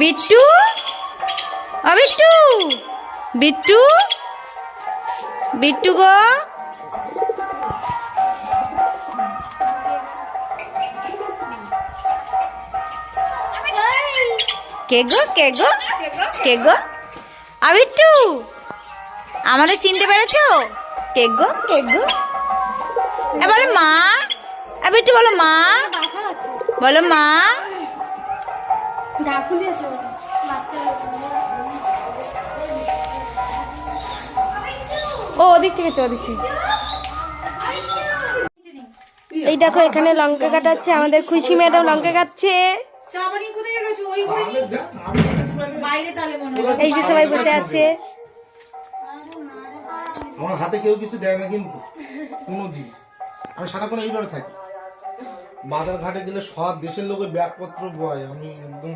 বিট্টু? অ বিট্টু? বিট্টু গো? কে গো কে গো কে গো? আ বিট্টু আমাদের চিনতে পেরেছ? কে গো কে গো? এ বলো মা এ বিট্টু বলো মা। বলো মা। বাচ্চা ও ওদিক থেকে চো ওদিক থেকে। এই দেখো এখানে লঙ্কা কাটাচ্ছে আমাদের খুশি ম্যাডাম লঙ্কা কাটছে। মনে হয়। এই যে সবাই বসে আছে। আমার হাতে কেউ কিছু দেয় না কিন্তু কোনোদিন আমি সারাক্ষণ এইভাবে থাকি। বাজার ঘাটে গেলে সব দেশের লোকের ব্যাগপত্র বয় আমি একদম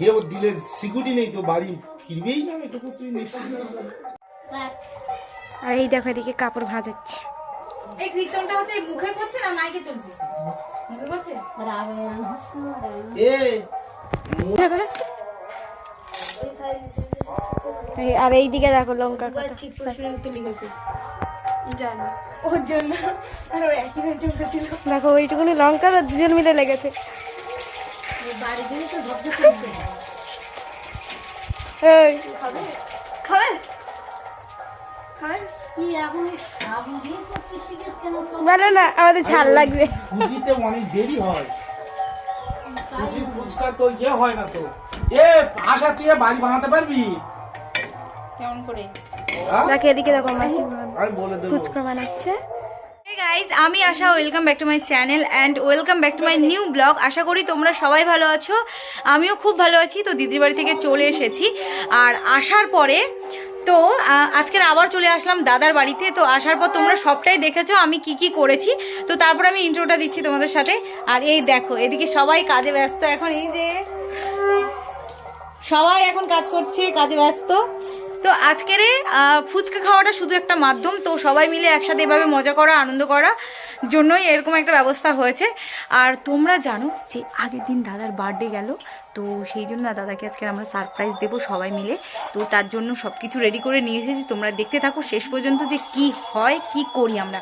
ইয়ে সিকিউরিটি নেই তো বাড়ি ফিরবেই না এটুকু তুই নিশ্চিত। আর এই দেখো এদিকে কাপড় ভাজাচ্ছে। এই কীর্তনটা হচ্ছে মুখে করছে না মাইকে চলছে? মুখে করছে? এ আর এই দিকে দেখো লঙ্কা ওর জন্য আর একই দেখো ওইটুকুনি লঙ্কা তো দুজন মিলে লেগেছে। এই। খাবে? খাবে? বলো না আমাদের ঝাল লাগবে। সুজিতে অনেক দেরি হয়। সুজি ফুচকা তো ইয়ে হয় না তো। এ আশা তুই বাড়ি বানাতে পারবি? কেমন করে? হ্যাঁ? দেখো এদিকে দেখো মাসি ফুচকা বানাচ্ছে। গাইজ আমি আশা welcome back to my channel and welcome back to my new blog আশা করি তোমরা সবাই ভালো আছো। আমিও খুব ভালো আছি, তো দিদির বাড়ি থেকে চলে এসেছি। আর আসার পরে, তো আজকের আবার চলে আসলাম দাদার বাড়িতে। তো আসার পর তোমরা সবটাই দেখেছ, আমি কি কি করেছি। তো তারপর আমি ইন্ট্রোটা দিচ্ছি তোমাদের সাথে। আর এই দেখো, এদিকে সবাই কাজে ব্যস্ত এখন, এই যে সবাই এখন কাজ করছে, কাজে ব্যস্ত। তো আজকের ফুচকা খাওয়াটা শুধু একটা মাধ্যম, তো সবাই মিলে একসাথে এভাবে মজা করা, আনন্দ করা জন্যই এরকম একটা ব্যবস্থা হয়েছে। আর তোমরা জানো যে আগের দিন দাদার বার্থডে গেল, তো সেই জন্য দাদাকে আজকে আমরা সারপ্রাইজ দেবো সবাই মিলে। তো তার জন্য সব কিছু রেডি করে নিয়ে এসেছি, তোমরা দেখতে থাকো শেষ পর্যন্ত যে কি হয়, কি করি আমরা।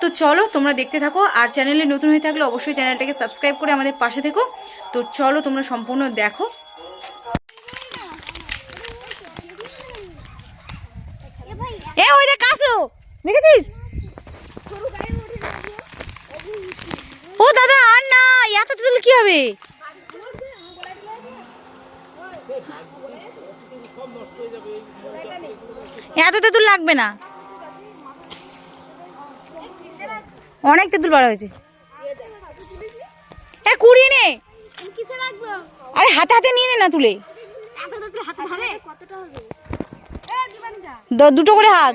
তো চলো তোমরা দেখতে থাকো, আর চ্যানেলে নতুন হয়ে থাকলে অবশ্যই চ্যানেলটাকে সাবস্ক্রাইব করে আমাদের পাশে থেকো। তো চলো তোমরা সম্পূর্ণ দেখো। এ ওই দেখ কাসলো দেখেছিস? ও দাদা আর না এত তেল কি হবে? এত তেঁতুল লাগবে না। অনেক তেঁতুল বার হয়েছে। এ কুড়িয়ে নে। আরে হাতে হাতে নিয়ে নে না তুলে। দ- দুটো করে হাত।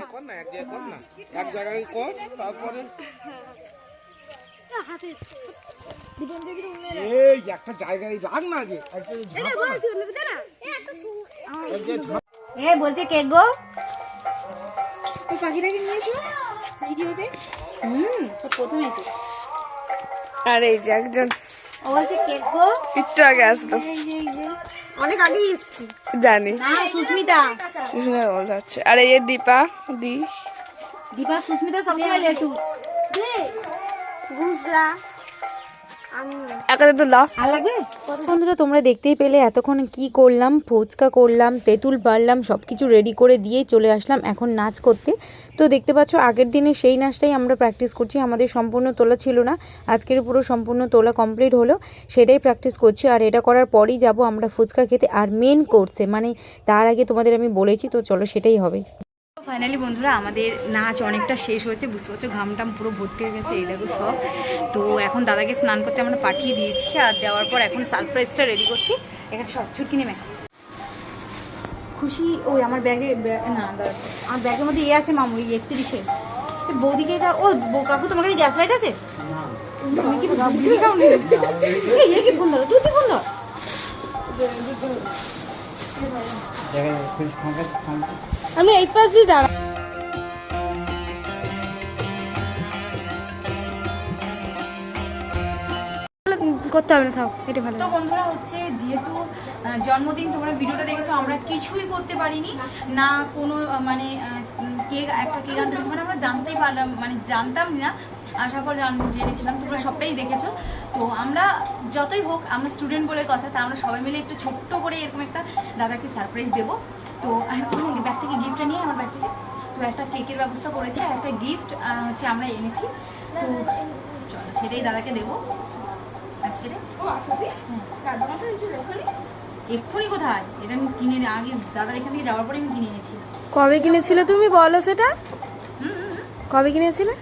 এ বলছে কে গো? পাখিটাকে নিয়েছো ভিডিওতে। হুম তো প্রথমে এসে। আর এই যে একজন। ও বলছে কে গো? একটু আগে আসলো। অনেক আগে এসছি। জানি। না সুস্মিতা। সুস্মিতা বল যাচ্ছে। আর এই যে দীপা দি। দীপা সুস্মিতা সবসময় লেটু গুজরা। বন্ধুরা, তোমরা দেখতেই পেলে, এতক্ষণ কি করলাম, ফুচকা করলাম, তেঁতুল পারলাম সব কিছু রেডি করে দিয়েই চলে আসলাম এখন নাচ করতে। তো দেখতে পাচ্ছ, আগের দিনে সেই নাচটাই আমরা প্র্যাকটিস করছি, আমাদের সম্পূর্ণ তোলা ছিল না। আজকের পুরো সম্পূর্ণ তোলা কমপ্লিট হলো, সেটাই প্র্যাকটিস করছি। আর এটা করার পরই যাব আমরা ফুচকা খেতে, আর মেন কোর্সে মানে তার আগে তোমাদের আমি বলেছি, তো চলো সেটাই হবে। ফাইনালি বন্ধুরা আমাদের নাচ অনেকটা শেষ হয়েছে, বুঝতে পারছ? ঘামটাম পুরো ভর্তি হয়ে গেছে, এই দেখো সব। তো এখন দাদাকে স্নান করতে আমরা পাঠিয়ে দিয়েছি আর দেওয়ার পর এখন সারপ্রাইজটা রেডি করছি। এখানে সব চুটকি নেমে খুশি? ওই আমার ব্যাগে না, দাঁড়া। আমার ব্যাগের মধ্যে ইয়ে আছে মামু একত্রিশে। বৌদিকে এটা ও কাকু, তোমার কাছে গ্যাস লাইট আছে? তুমি কি ফোন ধরো তুই কি ফোন আমি এই পাশ দিয়ে দাঁড়া করতে হবে এটা ভালো। তো বন্ধুরা হচ্ছে যেহেতু জন্মদিন, তোমরা ভিডিওটা দেখেছ, আমরা কিছুই করতে পারিনি। না কোনো মানে কেক, একটা কেক মানে আমরা জানতেই পারলাম মানে জানতাম না। জেনেছিলাম, তোমরা সবটাই দেখেছ। তো আমরা যতই হোক, আমরা স্টুডেন্ট বলে কথা, তা আমরা সবাই মিলে একটু ছোট্ট করে এরকম একটা দাদাকে সারপ্রাইজ দেবো। তো ওখানে ব্যাগ থেকে গিফটটা নিয়ে আমার ব্যাগ থেকে তো একটা কেকের ব্যবস্থা করেছি আর একটা গিফট হচ্ছে আমরা এনেছি। তো চলো সেটাই দাদাকে দেবো। আজকে ওখানে এক্ষুনি কোথায়? এটা আমি কিনে আগে দাদার এখান থেকে যাওয়ার পরে আমি কিনে এনেছি। কবে কিনেছিলে তুমি? বলো সেটা। কবে কিনেছিলে?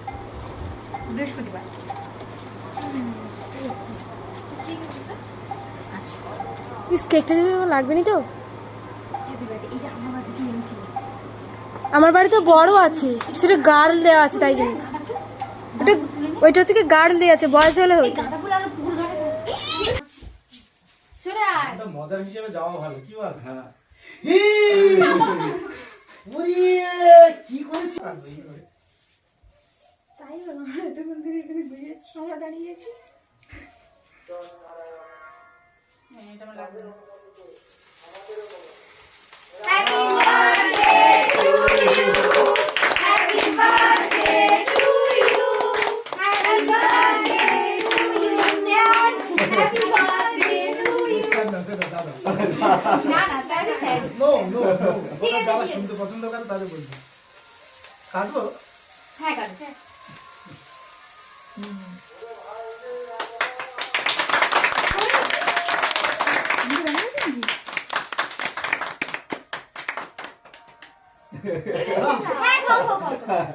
বৃহস্পতিবার। আচ্ছা। ইস কেকটা তোমার লাগবে নি তো এটা আমার বাড়িতে কিনে এনেছি আমার বাড়িতে বড় আছে সেটা গার্ল দেওয়া আছে তাই জন্য। ওটা ওইটা হচ্ছে কি গার্ল দেওয়া আছে বয়স হলে হইতো মজার হিসেবে যাওয়া ভালো কি বল? হ্যাঁ। কি করেছি? আমরা দাঁড়িয়েছি। হ্যাঁ, এটা আমার লাগবে না। না না তাই না স্যার নো নো যারা শুনতে পছন্দ করে তাদের বলব। কাটবো? হ্যাঁ কাটবে হ্যাঁ,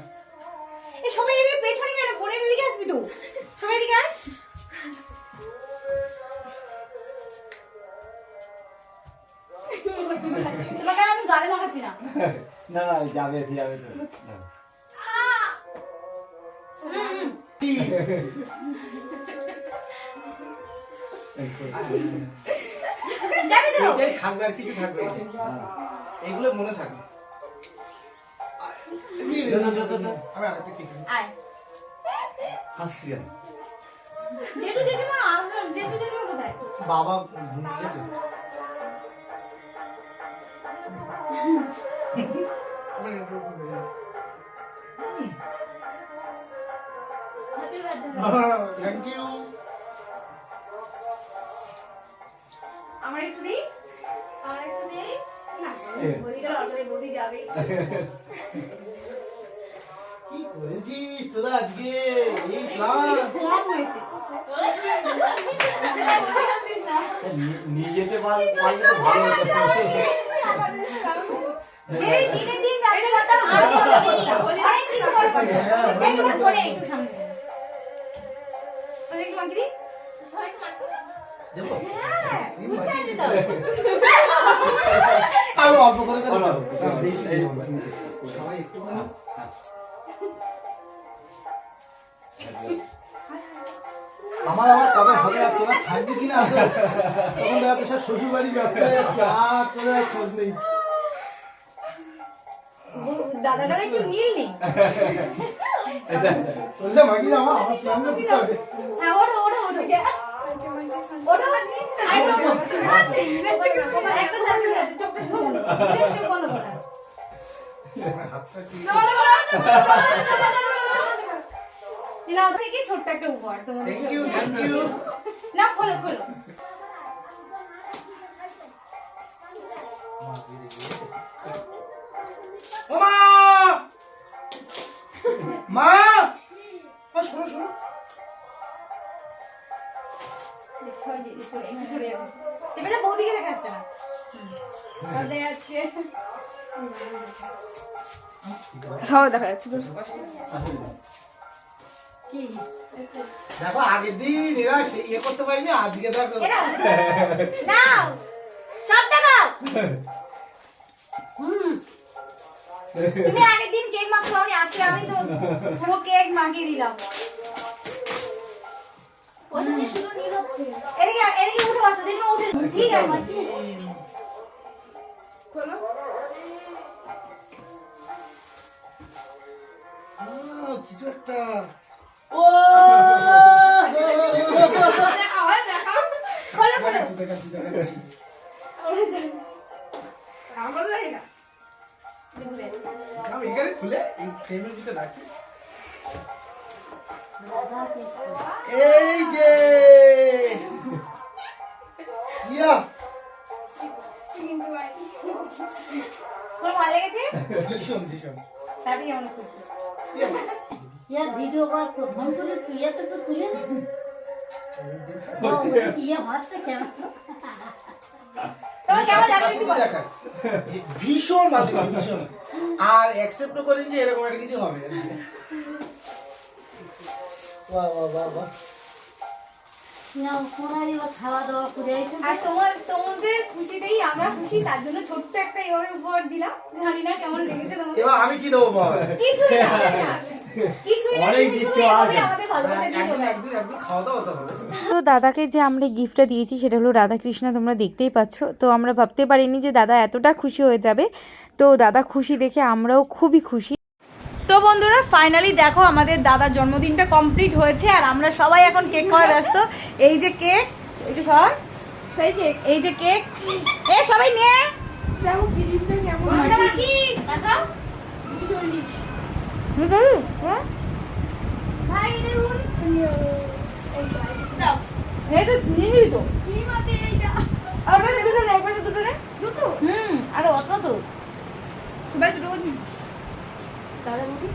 থাকবে আর কিছু থাকবে এগুলো মনে থাকবে। আমি আরেকটা জেঠু জেঠিমা জেঠু জেঠিমা কোথায়? বাবা ঘুমিয়ে গেছে আমার একটু ঘুমিয়ে গেছে। থ্যাংক ইউ আমার একটু দিই আমার একটু দিই না বৌদি গেল অতরে বৌদি যাবে কি করেছিস তোরা আজকে এই প্ল্যান কম হয়েছে নিয়ে- নিয়ে যেতে পার- পারলে তো ভালো হতো যে দিনের দিন রাতে করতাম আরও ভালো করতাম অনেক কিছু ভালো করতাম একটু পরে একটু সামনে। তো একটু মাগি দি দেবো হ্যাঁ অল্প করে করে। সবাই আমার আবার কবে হবে? আর তোরা থাকবি কিনা? তখন দেখা যাচ্ছে সব শ্বশুর বাড়ি ব্যস্ত হয়ে যাচ্ছে। আর তোরা খোঁজ নেই। দাদা দাদা একটু নীল নেই হ্যাঁ ছোট্ট একটা উপহার না খোলো খোলো ও মা! মা শোনো শোনো। সরে যে, সরে, একটু সরে যাবে। চেপে যা, বৌদিকে দেখা যাচ্ছে না। দেখা যাচ্ছে। সব দেখা যাচ্ছে দেখো আগের দিন এরা ইয়ে করতে পারিনি আজকে দেখো। নাও! সব দেখাও তুমি আগের দিন কেক মাখতে পারোনি আজকে আমি তো পুরো কেক মাখিয়ে দিলাম। এদিকে এদিকে উঠে বসো দিদিমা উঠে ঠিক আছে। আহ, কিছু একটা। ও! দেখাচ্ছি দেখাচ্ছি দেখাচ্ছি। নাও, এখানে খুলে এই ফ্রেমের ভিতরে রাখি এই যে ইয়া তোমার ভালো লেগেছে ভীষণ ভীষণ তাতেই আমার খুশি ইয়া। ইয়ার ভিডিও কল ফোন করে তুই এত তো তুলে নে ইয়ে হচ্ছে ভীষণ ভালো ভীষণ। আর অ্যাকসেপ্ট করেন যে এরকম একটা কিছু হবে। বাহ বাহ বাহ বাহ। না ওনার এবার খাওয়া দাওয়া করে এসে আর তোমার তোমাদের খুশিতেই আমরা খুশি তার জন্য ছোট্ট একটা এভাবে উপহার দিলাম। জানি কেমন লেগেছে তোমার এবার আমি কি দেবো কিছু তো দাদাকে যে আমরা গিফটটা দিয়েছি সেটা হলো রাধাকৃষ্ণ তোমরা দেখতেই পাচ্ছ। তো আমরা ভাবতে পারিনি যে দাদা এতটা খুশি হয়ে যাবে। তো দাদা খুশি দেখে আমরাও খুবই খুশি। তো বন্ধুরা ফাইনালি দেখো আমাদের দাদার জন্মদিনটা কমপ্লিট হয়েছে আর আমরা সবাই এখন কেক খাওয়া ব্যস্ত। এই যে কেক একটু সর এই যে কেক এ সবাই নিয়ে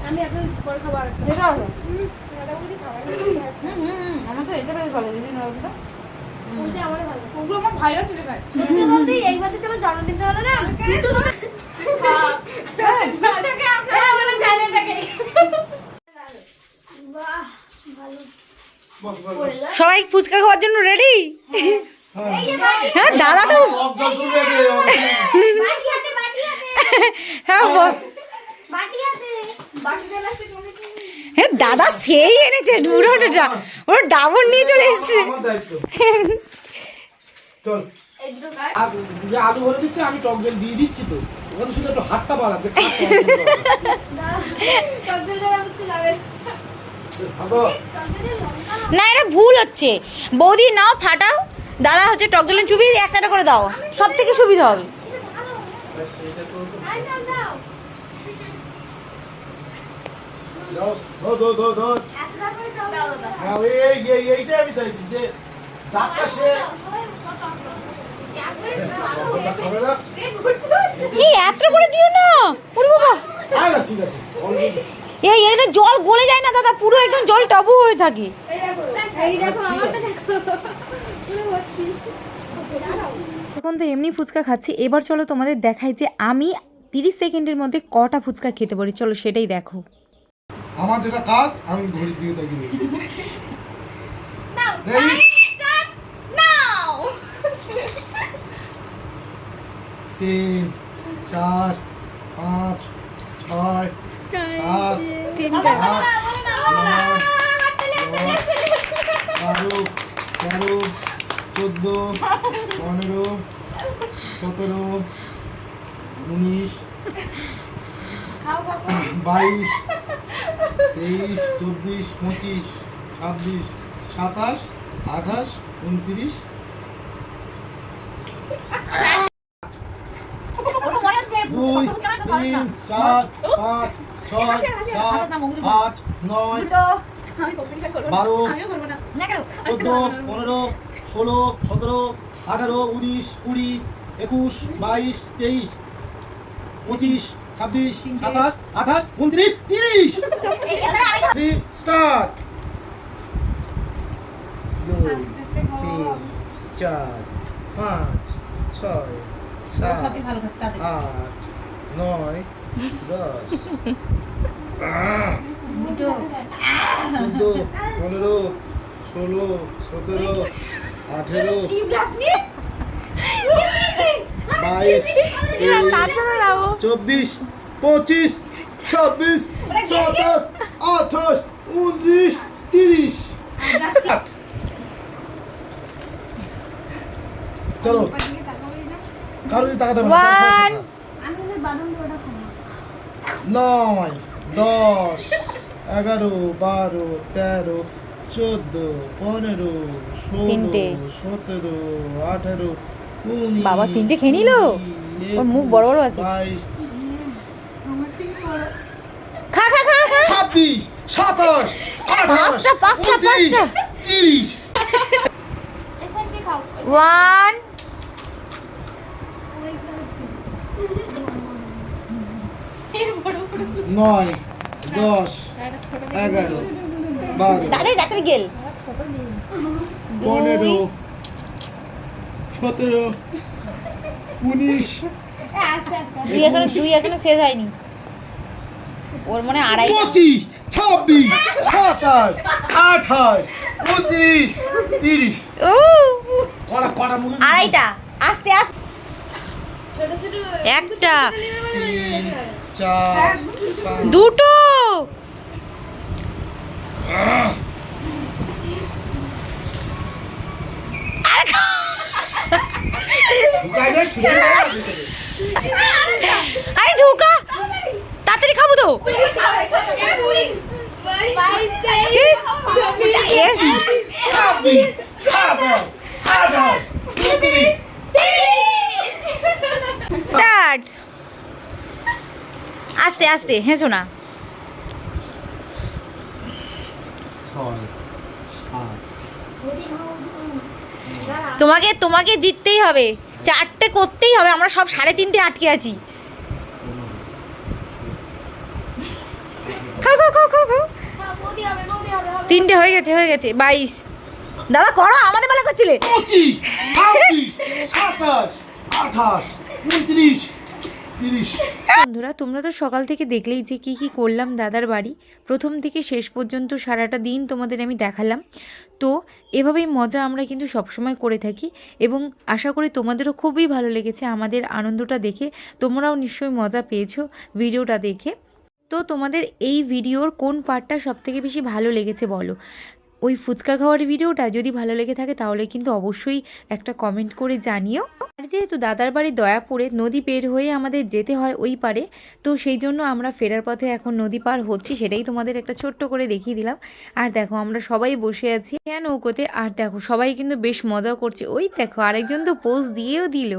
আমি এখন পরে খাবার এটা আমার তো এটা ভালো দিদি নরমটা ওইটা আমার ভালো ওগুলো আমার ভাইরা খায় বলতে এই বছর তোমার জন্মদিনটা হলো না বাহ ভালো বস বস বস। সবাই ফুচকা খাওয়ার জন্য রেডি হ্যাঁ। দাদা তো হ্যাঁ হ্যাঁ দাদা সেই এনেছে ডুরোটা ওর ডাবর নিয়ে চলে এসেছে। আলু ভরে দিচ্ছে আমি টক জল দিয়ে দিচ্ছি তো। ওখানে শুধু একটু হাতটা বাড়াচ্ছে না এটা ভুল হচ্ছে। বৌদি নাও ফাটাও। দাদা হচ্ছে টক জলের চুবি একটা করে দাও। সব থেকে সুবিধা হবে। এই এত করে দিও না। ওরে বাবা। ঠিক আছে। এই এটা জল গলে যায় না দাদা পুরো একদম জল টবু হয়ে থাকে। এই দেখো আমারটা দেখো তখন তো এমনি ফুচকা খাচ্ছি। এবার চলো তোমাদের দেখাই যে আমি তিরিশ সেকেন্ডের মধ্যে কটা ফুচকা খেতে পারি। চলো সেটাই দেখো। আমার যেটা কাজ আমি ঘড়ির দিকে তাকিয়ে তিন চার পাঁচ ছয় দশ বারো তেরো চোদ্দ পনেরো সতেরো উনিশ বাইশ তেইশ চব্বিশ পঁচিশ ছাব্বিশ সাতাশ আঠাশ উনত্রিশ। দুই তিন চার পাঁচ। ছয় সাত আট নয় বারো চোদ্দ পনেরো ষোলো সতেরো আঠারো উনিশ কুড়ি একুশ বাইশ তেইশ পঁচিশ ছাব্বিশ সাতাশ আঠাশ উনত্রিশ তিরিশ! থ্রি স্টার্ট দুই তিন চার পাঁচ ছয় সাত আট নয় চোদ্দ পনেরো ষোলো সতেরো আঠেরো বাইশ চব্বিশ পঁচিশ ছাব্বিশ সাতাশ আঠাশ উনত্রিশ তিরিশ চলো কারও যদি তাকাতে হবে নয় দশ এগারো বারো তেরো চোদ্দ পনেরো তিনটে। ষোলো সতেরো আঠেরো উনিশ বাবা, তিনটে খেয়ে নিলো? ওর মুখ বড় বড় আছে। বাইশ খা খা খা খা ছাব্বিশ সাতাশ আঠাশ পাঁচটা, পাঁচটা, উনত্রিশ, পাঁচটা। তিরিশ খাও ওয়ান নয় দশ এগারো বারো। তাড়াতাড়ি তাড়াতাড়ি গেল। পনেরো সতেরো উনিশ দুই এখনও দুই এখনও শেষ হয়নি। ওর মনে আড়াই পঁচিশ ছাব্বিশ সাতাশ আঠাশ উনত্রিশ তিরিশ। আড়াইটা আস্তে আস্তে। একটা। চার দুটো। আরে ঢোকা তাড়াতাড়ি খাব তো। পঁচিশ ছাব্বিশ সাতাশ আঠাশ উনত্রিশ স্টার্ট আস্তে আস্তে হেসো না। ছয় সাত। তোমাকে তোমাকে জিততেই হবে। চারটে করতেই হবে আমরা সব সাড়ে তিনটে আটকে আছি। খাও খাও খাও খাও খাও। তিনটে হয়ে গেছে হয়ে গেছে বাইশ। দাদা করো আমাদের বেলা করছিলে। পঁচিশ আঠাশ উনত্রিশ বন্ধুরা, তোমরা তো সকাল থেকে দেখলেই যে কি কি করলাম দাদার বাড়ি। প্রথম থেকে শেষ পর্যন্ত সারাটা দিন তোমাদের আমি দেখালাম। তো, এভাবেই মজা আমরা কিন্তু সবসময় করে থাকি এবং আশা করি তোমাদেরও খুবই ভালো লেগেছে আমাদের আনন্দটা দেখে। তোমরাও নিশ্চয়ই মজা পেয়েছ ভিডিওটা দেখে। তো, তোমাদের এই ভিডিওর কোন পার্টটা সবথেকে বেশি ভালো লেগেছে বলো? ওই ফুচকা খাওয়ার ভিডিওটা যদি ভালো লেগে থাকে তাহলে কিন্তু অবশ্যই একটা কমেন্ট করে জানিও। আর যেহেতু দাদার বাড়ি দয়াপুরে, নদী পের হয়ে আমাদের যেতে হয় ওই পারে, তো সেই জন্য আমরা ফেরার পথে এখন নদী পার হচ্ছি সেটাই তোমাদের একটা ছোট্ট করে দেখিয়ে দিলাম। আর দেখো আমরা সবাই বসে আছি হ্যাঁ নৌকোতে, আর দেখো সবাই কিন্তু বেশ মজাও করছে। ওই দেখো আরেকজন তো পোজ দিয়েও দিল।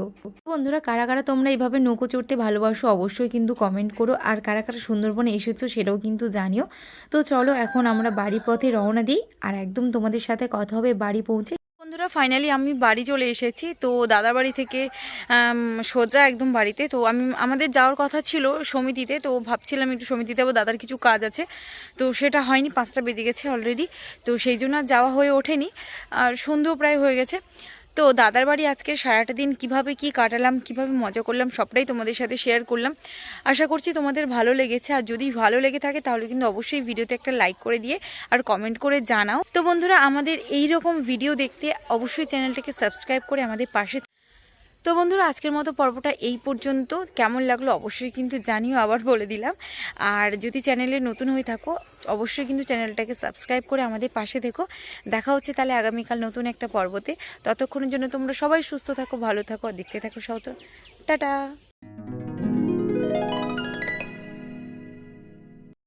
বন্ধুরা, কারা কারা তোমরা এইভাবে নৌকো চড়তে ভালোবাসো অবশ্যই কিন্তু কমেন্ট করো, আর কারা কারা সুন্দরবনে এসেছ সেটাও কিন্তু জানিও। তো চলো এখন আমরা বাড়ি পথে রওনা দিই, আর একদম তোমাদের সাথে কথা হবে বাড়ি পৌঁছে। বন্ধুরা ফাইনালি আমি বাড়ি চলে এসেছি। তো দাদা বাড়ি থেকে সোজা একদম বাড়িতে। তো আমি, আমাদের যাওয়ার কথা ছিল সমিতিতে। তো ভাবছিলাম একটু সমিতিতে যাব, দাদার কিছু কাজ আছে। তো সেটা হয়নি, পাঁচটা বেজে গেছে অলরেডি তো সেই জন্য আর যাওয়া হয়ে ওঠেনি। আর সন্ধ্যেও প্রায় হয়ে গেছে। তো দাদার বাড়ি আজকে সারাটা দিন কীভাবে কি কাটালাম, কীভাবে মজা করলাম, সবটাই তোমাদের সাথে শেয়ার করলাম। আশা করছি তোমাদের ভালো লেগেছে, আর যদি ভালো লেগে থাকে তাহলে কিন্তু অবশ্যই ভিডিওতে একটা লাইক করে দিয়ে আর কমেন্ট করে জানাও। তো বন্ধুরা, আমাদের এই রকম ভিডিও দেখতে অবশ্যই চ্যানেলটাকে সাবস্ক্রাইব করে আমাদের পাশে তো বন্ধুরা, আজকের মতো পর্বটা এই পর্যন্ত। কেমন লাগল অবশ্যই কিন্তু জানিও, আবার বলে দিলাম। আর যদি চ্যানেলে নতুন হয়ে থাকো, অবশ্যই কিন্তু চ্যানেলটাকে সাবস্ক্রাইব করে আমাদের পাশে দেখো দেখা হচ্ছে তাহলে আগামীকাল নতুন একটা পর্বতে। ততক্ষণের জন্য তোমরা সবাই সুস্থ থাকো, ভালো থাকো, দেখতে থাকো সহজ। টাটা!